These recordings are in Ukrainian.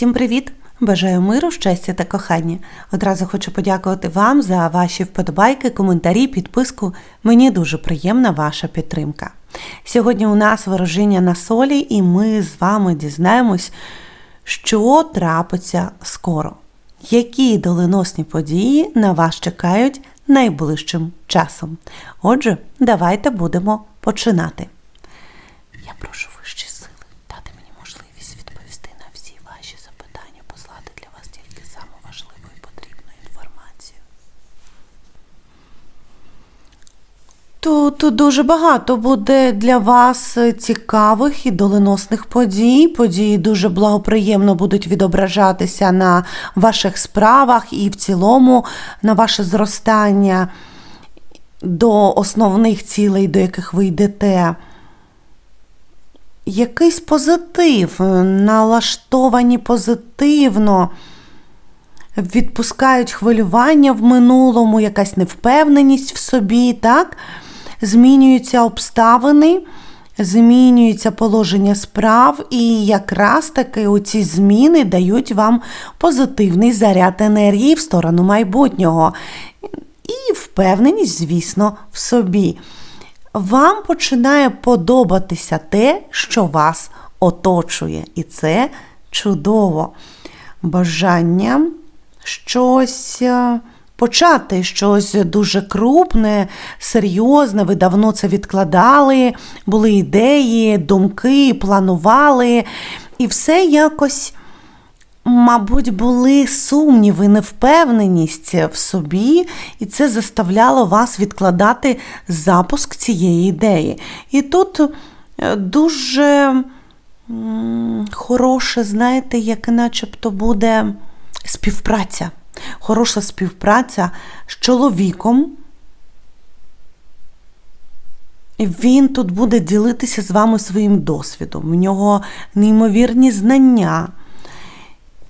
Всім привіт! Бажаю миру, щастя та кохання. Одразу хочу подякувати вам за ваші вподобайки, коментарі, підписку. Мені дуже приємна ваша підтримка. Сьогодні у нас ворожіння на солі, і ми з вами дізнаємось, що трапиться скоро. Які доленосні події на вас чекають найближчим часом. Отже, давайте будемо починати. Я прошу вищі сили дати мені можливість відповісти на всі ваші запитання, послати для вас тільки саму важливу і потрібну інформацію. Тут дуже багато буде для вас цікавих і доленосних подій. Події дуже благоприємно будуть відображатися на ваших справах і в цілому на ваше зростання до основних цілей, до яких ви йдете якийсь позитив, налаштовані позитивно, відпускають хвилювання в минулому, якась невпевненість в собі, так? Змінюються обставини, змінюється положення справ, і якраз таки оці зміни дають вам позитивний заряд енергії в сторону майбутнього. І впевненість, звісно, в собі вам починає подобатися те, що вас оточує. І це чудово. Бажання щось е, почати, щось дуже крупне, серйозне. Ви давно це відкладали, були ідеї, думки, планували, і все якось. Мабуть, були сумніви, невпевненість в собі, і це заставляло вас відкладати запуск цієї ідеї. І тут е, дуже хороше, знаєте, як начебто буде співпраця. Хороша співпраця з чоловіком. Він тут буде ділитися з вами своїм досвідом. В нього неймовірні знання.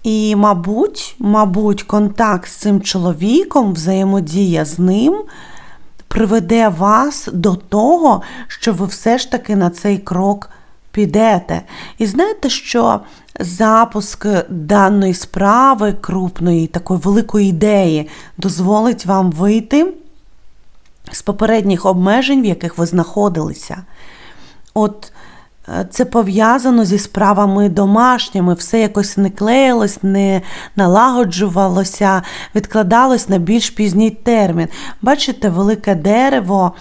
І, мабуть, мабуть, контакт з цим чоловіком, взаємодія з ним приведе вас до того, що ви все ж таки на цей крок підете. І знаєте, що запуск даної справи, крупної, такої великої ідеї, дозволить вам вийти з попередніх обмежень, в яких ви знаходилися. От це пов'язано зі справами домашніми, все якось не клеїлось, не налагоджувалося, відкладалось на більш пізній термін. Бачите, велике дерево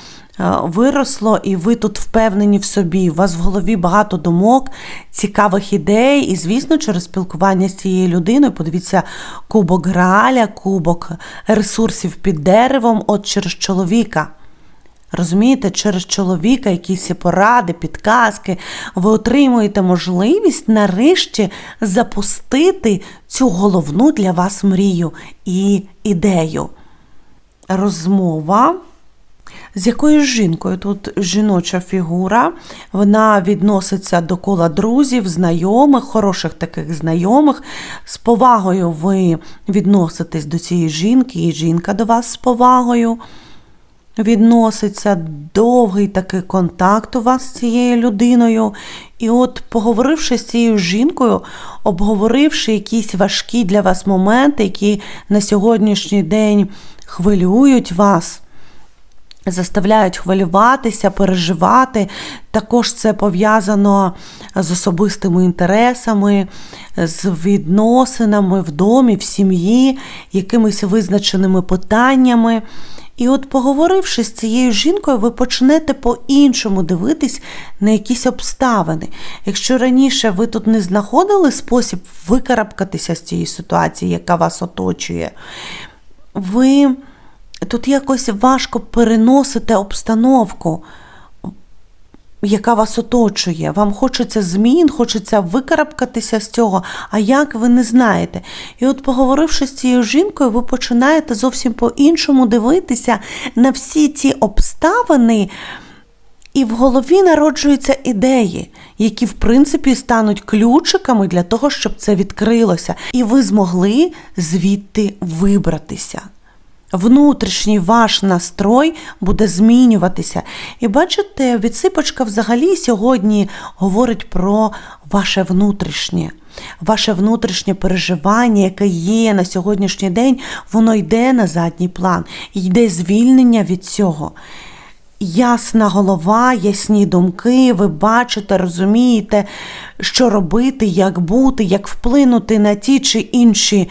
виросло, і ви тут впевнені в собі. У вас в голові багато думок, цікавих ідей, і, звісно, через спілкування з цією людиною, подивіться, кубок граля, кубок ресурсів під деревом, от через чоловіка. Розумієте, через чоловіка, якісь поради, підказки, ви отримуєте можливість нарешті запустити цю головну для вас мрію і ідею. Розмова. З якою жінкою тут жіноча фігура, вона відноситься до кола друзів, знайомих, хороших таких знайомих. З повагою ви відноситесь до цієї жінки, і жінка до вас з повагою відноситься довгий такий контакт у вас з цією людиною. І от, поговоривши з цією жінкою, обговоривши якісь важкі для вас моменти, які на сьогоднішній день хвилюють вас. Заставляють хвилюватися, переживати. Також це пов'язано з особистими інтересами, з відносинами в домі, в сім'ї, якимись визначеними питаннями. І от, поговоривши з цією жінкою, ви почнете по-іншому дивитись на якісь обставини. Якщо раніше ви тут не знаходили спосіб викарабкатися з цієї ситуації, яка вас оточує, ви тут якось важко переносите обстановку яка вас оточує. Вам хочеться змін, хочеться викарабкатися з цього, а як ви не знаєте. І от, поговоривши з цією жінкою, ви починаєте зовсім по-іншому дивитися на всі ці обставини. І в голові народжуються ідеї, які, в принципі, стануть ключиками для того, щоб це відкрилося, і ви змогли звідти вибратися внутрішній ваш настрой буде змінюватися. І бачите, відсипочка взагалі сьогодні говорить про ваше внутрішнє. Ваше внутрішнє переживання, яке є на сьогоднішній день, воно йде на задній план, йде звільнення від цього. Ясна голова, ясні думки, ви бачите, розумієте, що робити, як бути, як вплинути на ті чи інші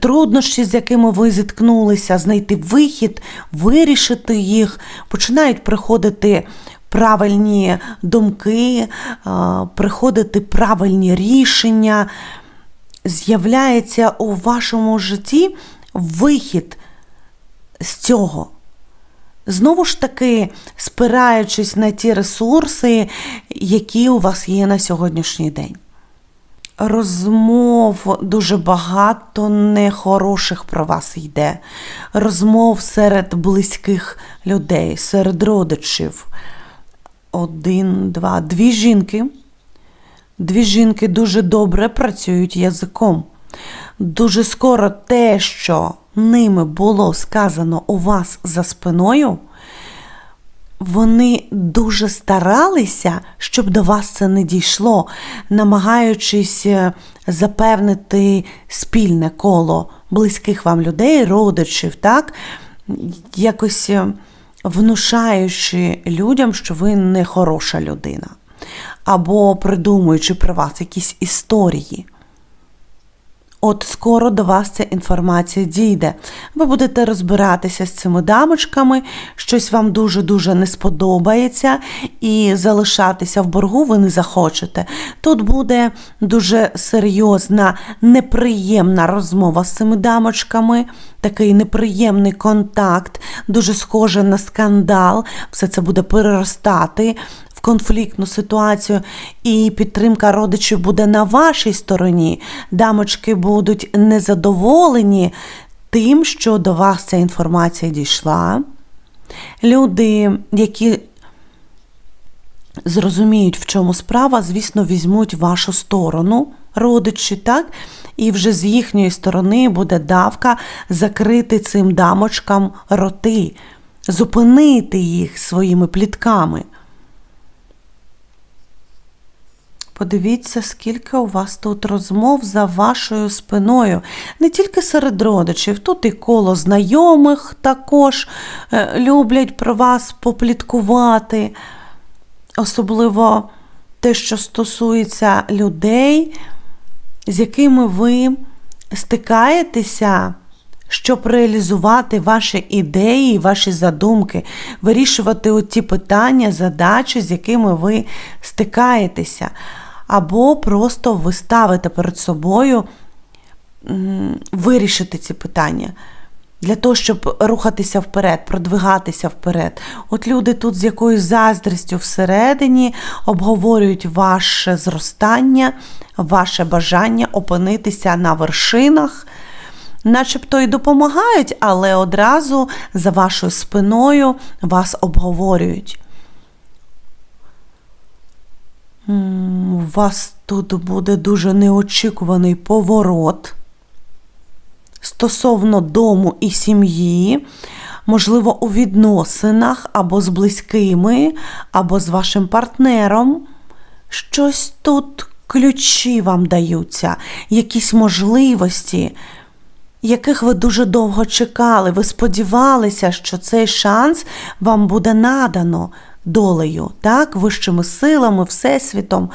труднощі, з якими ви зіткнулися, знайти вихід, вирішити їх, починають приходити правильні думки, приходити правильні рішення. З'являється у вашому житті вихід з цього. Знову ж таки, спираючись на ті ресурси, які у вас є на сьогоднішній день. Розмов дуже багато нехороших про вас йде. Розмов серед близьких людей, серед родичів. Один, два, дві жінки. Дві жінки дуже добре працюють язиком. Дуже скоро те, що ними було сказано у вас за спиною, вони дуже старалися, щоб до вас це не дійшло, намагаючись е, запевнити спільне коло близьких вам людей, родичів, так? якось е, внушаючи людям, що ви не хороша людина, або придумуючи про вас якісь історії. От скоро до вас ця інформація дійде. Ви будете розбиратися з цими дамочками, щось вам дуже-дуже не сподобається, і залишатися в боргу ви не захочете. Тут буде дуже серйозна, неприємна розмова з цими дамочками, такий неприємний контакт, дуже схоже на скандал. Все це буде переростати конфліктну ситуацію, і підтримка родичів буде на вашій стороні. Дамочки будуть незадоволені тим, що до вас ця інформація дійшла. Люди, які зрозуміють, в чому справа, звісно, візьмуть вашу сторону, родичі, так? І вже з їхньої сторони буде давка закрити цим дамочкам роти, зупинити їх своїми плітками. Подивіться, скільки у вас тут розмов за вашою спиною. Не тільки серед родичів, тут і коло знайомих також е, люблять про вас попліткувати. Особливо те, що стосується людей, з якими ви стикаєтеся, щоб реалізувати ваші ідеї, ваші задумки, вирішувати ті питання, задачі, з якими ви стикаєтеся або просто ви ставите перед собою вирішити ці питання. Для того, щоб рухатися вперед, продвигатися вперед. От люди тут з якоюсь заздрістю всередині обговорюють ваше зростання, ваше бажання опинитися на вершинах, начебто і допомагають, але одразу за вашою спиною вас обговорюють. У вас тут буде дуже неочікуваний поворот стосовно дому і сім'ї, можливо, у відносинах або з близькими, або з вашим партнером. Щось тут ключі вам даються, якісь можливості, яких ви дуже довго чекали. Ви сподівалися, що цей шанс вам буде надано долею, так, вищими силами, Всесвітом.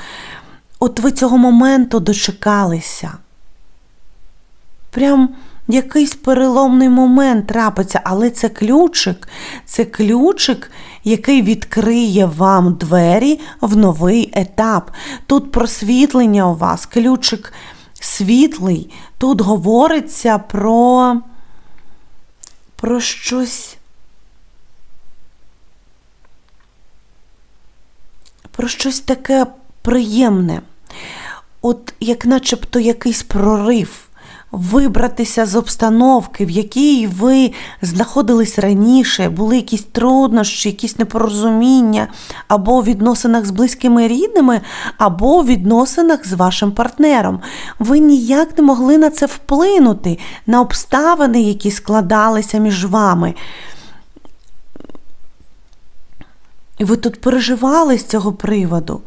От ви цього моменту дочекалися. Прям якийсь переломний момент трапиться, але це ключик, це ключик, який відкриє вам двері в новий етап. Тут просвітлення у вас, ключик світлий. Тут говориться про, про щось. Про щось таке приємне, от як начебто якийсь прорив. Вибратися з обстановки, в якій ви знаходились раніше, були якісь труднощі, якісь непорозуміння, або в відносинах з близькими рідними, або в відносинах з вашим партнером. Ви ніяк не могли на це вплинути, на обставини, які складалися між вами. І ви тут переживали з цього приводу.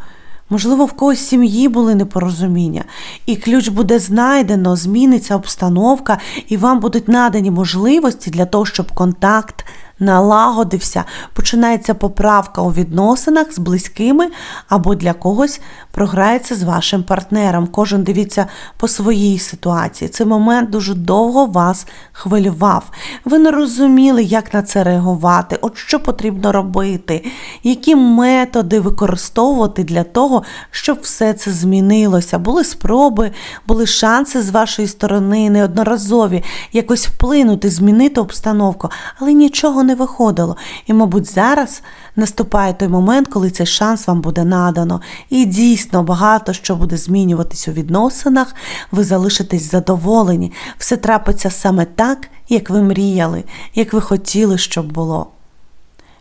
Можливо, в когось сім'ї були непорозуміння, і ключ буде знайдено, зміниться обстановка, і вам будуть надані можливості для того, щоб контакт налагодився, починається поправка у відносинах з близькими або для когось програється з вашим партнером. Кожен дивіться по своїй ситуації. Цей момент дуже довго вас хвилював. Ви не розуміли, як на це реагувати, от що потрібно робити, які методи використовувати для того, щоб все це змінилося. Були спроби, були шанси з вашої сторони, неодноразові якось вплинути, змінити обстановку, але нічого не виходило. І, мабуть, зараз наступає той момент, коли цей шанс вам буде надано. І дійсно багато що буде змінюватись у відносинах, ви залишитесь задоволені. Все трапиться саме так, як ви мріяли, як ви хотіли, щоб було.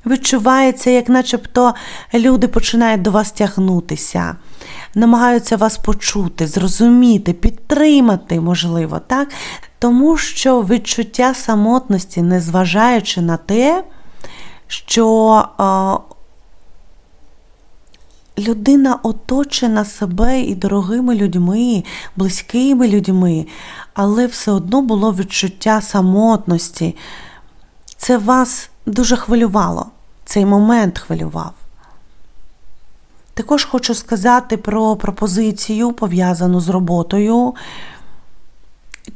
Відчувається, як начебто люди починають до вас тягнутися, намагаються вас почути, зрозуміти, підтримати, можливо, так? Тому що відчуття самотності, незважаючи на те, що а, людина оточена себе і дорогими людьми, близькими людьми, але все одно було відчуття самотності. Це вас дуже хвилювало, цей момент хвилював. Також хочу сказати про пропозицію, пов'язану з роботою.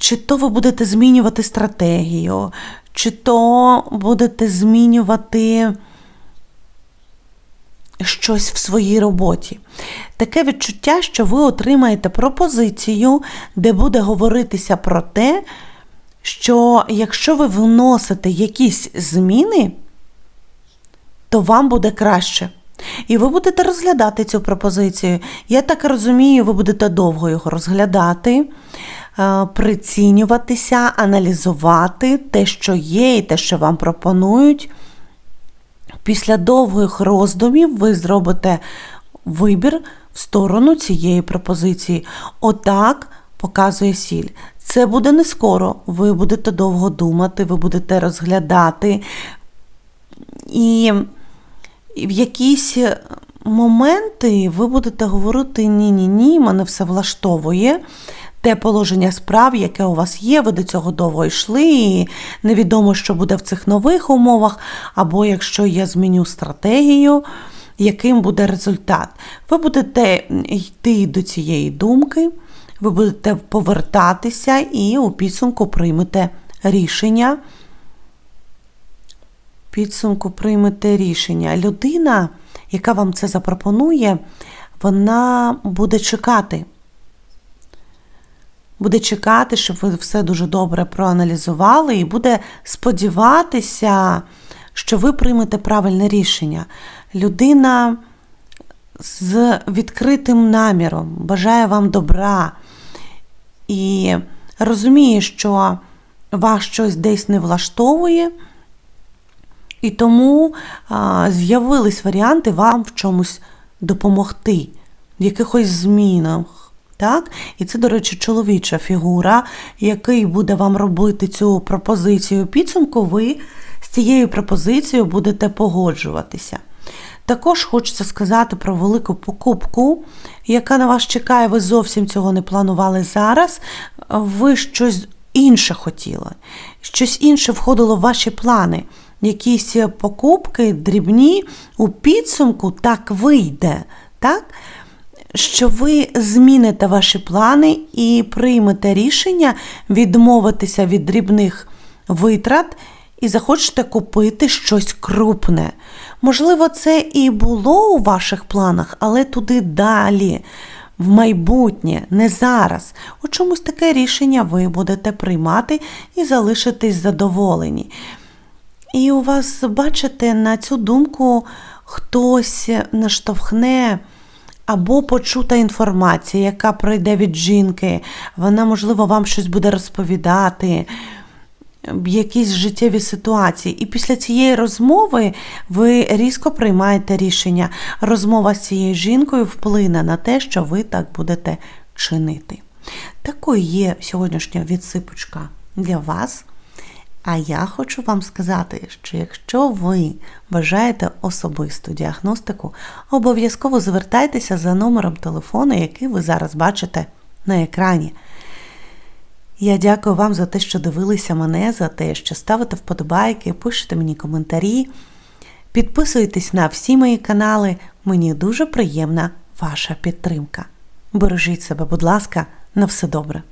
Чи то ви будете змінювати стратегію, чи то будете змінювати щось в своїй роботі. Таке відчуття, що ви отримаєте пропозицію, де буде говоритися про те, що якщо ви вносите якісь зміни, то вам буде краще. І ви будете розглядати цю пропозицію. Я так розумію, ви будете довго його розглядати, прицінюватися, аналізувати те, що є, і те, що вам пропонують. Після довгих роздумів ви зробите вибір в сторону цієї пропозиції. Отак показує сіль. Це буде не скоро. Ви будете довго думати, ви будете розглядати. І в якісь моменти ви будете говорити: ні-ні, ні, мене все влаштовує. Те положення справ, яке у вас є, ви до цього довго йшли, і невідомо, що буде в цих нових умовах, або якщо я зміню стратегію, яким буде результат. Ви будете йти до цієї думки, ви будете повертатися і у підсумку приймете рішення. Підсумку приймете рішення. Людина, яка вам це запропонує, вона буде чекати. Буде чекати, щоб ви все дуже добре проаналізували, і буде сподіватися, що ви приймете правильне рішення. Людина з відкритим наміром бажає вам добра і розуміє, що вас щось десь не влаштовує. І тому з'явились варіанти вам в чомусь допомогти, в якихось змінах. Так? І це, до речі, чоловіча фігура, який буде вам робити цю пропозицію підсумку, ви з цією пропозицією будете погоджуватися. Також хочеться сказати про велику покупку, яка на вас чекає, ви зовсім цього не планували зараз. Ви щось інше хотіли, щось інше входило в ваші плани якісь покупки дрібні у підсумку так вийде, так? Що ви зміните ваші плани і приймете рішення відмовитися від дрібних витрат і захочете купити щось крупне. Можливо, це і було у ваших планах, але туди далі. В майбутнє, не зараз. У чомусь таке рішення ви будете приймати і залишитись задоволені. І у вас, бачите, на цю думку хтось наштовхне або почута інформація, яка пройде від жінки. Вона, можливо, вам щось буде розповідати, якісь життєві ситуації. І після цієї розмови ви різко приймаєте рішення. Розмова з цією жінкою вплине на те, що ви так будете чинити. Такою є сьогоднішня відсипочка для вас. А я хочу вам сказати, що якщо ви бажаєте особисту діагностику, обов'язково звертайтеся за номером телефону, який ви зараз бачите на екрані. Я дякую вам за те, що дивилися мене, за те, що ставите вподобайки, пишете мені коментарі. Підписуйтесь на всі мої канали. Мені дуже приємна ваша підтримка. Бережіть себе, будь ласка, на все добре.